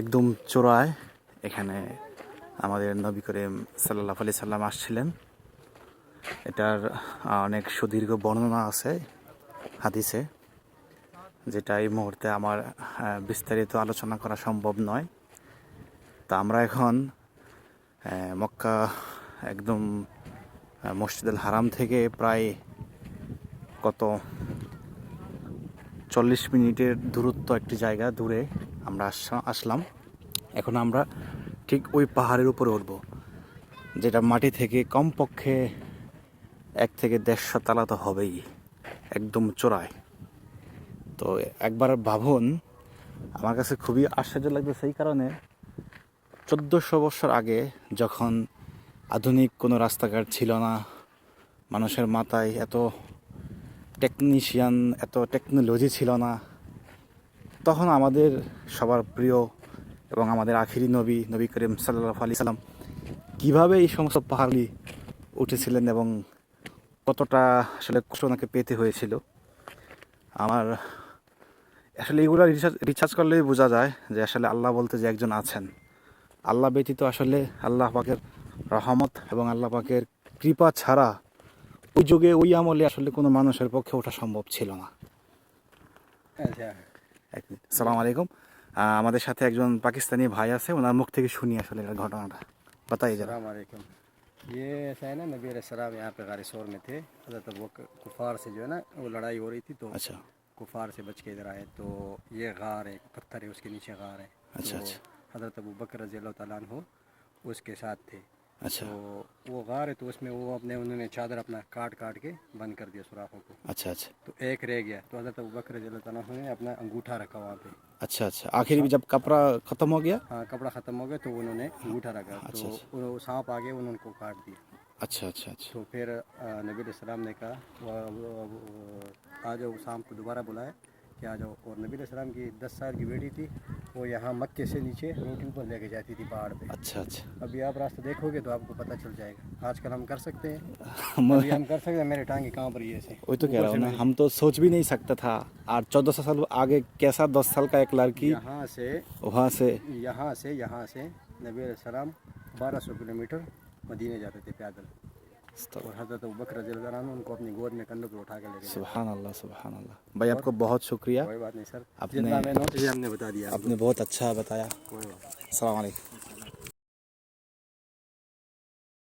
একদম চোরায় এখানে আমাদের নবী করিম সাল্লাহ আলি সাল্লাম আসছিলেন। এটার অনেক সুদীর্ঘ বর্ণনা আছে, হাদিসে, যেটা এই মুহূর্তে আমার বিস্তারিত আলোচনা করা সম্ভব নয়। তা আমরা এখন মক্কা একদম মসজিদুল হারাম থেকে প্রায় কত, চল্লিশ মিনিটের দূরত্ব একটি জায়গা দূরে আমরা আসলাম। এখন আমরা ঠিক ওই পাহাড়ের উপরে উঠব, যেটা মাটি থেকে কমপক্ষে এক থেকে দেড়শো তালা তো হবেই, একদম চোরায়। তো একবার ভাবুন, আমার কাছে খুবই আশ্চর্য লাগবে সেই কারণে, চোদ্দোশো বছর আগে যখন আধুনিক কোনো রাস্তাঘাট ছিল না। মানুষের মাথায় এত টেকনিশিয়ান এত টেকনোলজি ছিল না। তখন আমাদের সবার প্রিয় এবং আমাদের আখিরি নবী নবী করিম সাল্লাহ আলি সাল্লাম কীভাবে এই সমস্ত পাহাড়ি উঠেছিলেন এবং কতটা আসলে কষ্ট ওনাকে পেতে হয়েছিল। আমার আসলে এগুলো রিসার্চ রিসার্চ করলেই বোঝা যায় যে আসলে আল্লাহ বলতে যে একজন আছেন। আল্লাহ ব্যতীত আসলে আল্লাহ পাকের রহমত এবং আল্লাহ পাকের কৃপা ছাড়া ওই যুগে ওই আমলে আসলে কোনো মানুষের পক্ষে ওঠা সম্ভব ছিল না अच्छा এক মিনিট সালাম আলাইকুম আহ, আমাদের সাথে একজন পাকিস্তানি ভাই আছে ওনার মুখ থেকে শুনি আসলে এর ঘটনাটা বাতাই যারা अस्सलाम वालेकुम ये ऐसा है ना नबी सलाम यहाँ पे गारी शोर में थे हजरत वो कुफार से जो है ना वो लड़ाई हो रही थी तो আচ্ছা कुफार से बच के इधर आए तो ये गार है पत्थर है उसके नीचे गार है अच्छा, तो अच्छा। हजरत अबू बकर रजी अल्लाह तआला अन्हु उसके साथ थे अच्छा। तो वो गार है तो उसमें वो अपने उन्होंने चादर अपना काट काट के बंद कर दिया सुराखों को। अच्छा अच्छा। तो एक रह गया तो हज़रत बकर ने अपना अंगूठा रखा वहाँ पे। अच्छा अच्छा। आखिर में जब कपड़ा खत्म हो गया? हाँ कपड़ा ख़त्म हो गया तो उन्होंने अंगूठा रखा। अच्छा, तो सांप आ गए उन्होंने काट दिया। अच्छा अच्छा अच्छा। तो फिर नबी सलाम ने कहा "वो- वो- वो- आ जाओ शाम को दोबारा बुलाया कि आ जाओ। और नबी सलाम की दस साल की बेटी थी वो यहाँ मक्के से नीचे रोटी ऊपर लेके जाती थी पहाड़ पे। अच्छा अच्छा। अभी आप रास्ता देखोगे तो आपको पता चल जाएगा। आजकल हम कर सकते हैं। अभी हम कर सकते हैं मेरे टांगे कहाँ पर ये से वही तो कह रहा हूँ ना हम तो सोच भी नहीं सकता था। और चौदह सौ साल आगे कैसा दस साल का एक लड़की यहाँ से वहाँ से यहाँ से यहाँ से नबी सलाम बारह सौ किलोमीटर मदीने जाते थे पैदल। हज़रत बकर उनको अपनी गोद में कंधों पर उठा के लेके सुबहान अल्लाह सुबहान अल्लाह भाई आपको बहुत शुक्रिया। कोई बात नहीं सर। नोट हमने बता दिया आपने बहुत अच्छा बताया। कोई बात वालेकुम